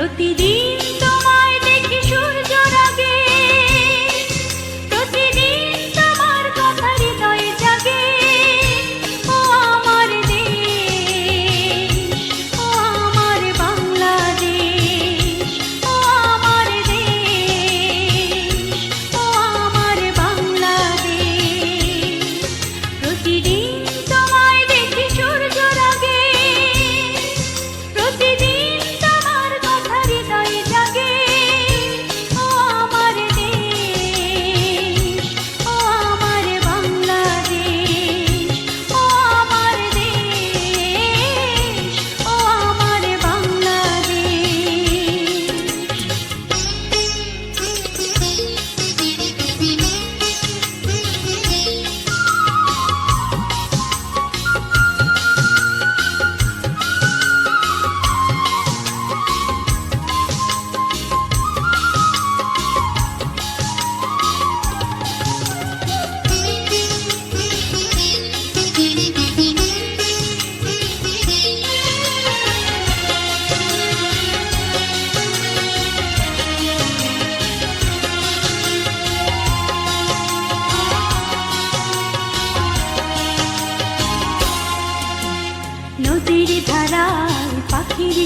প্রতিদিন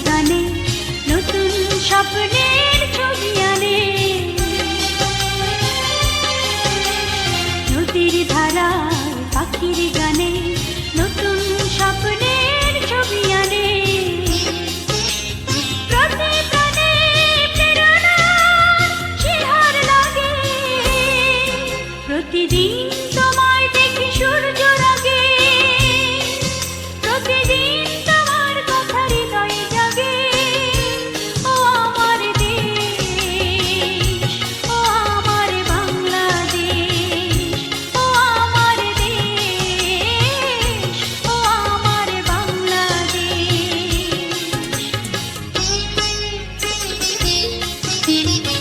গানে নতুন স্বপ্নের Beep, beep, beep.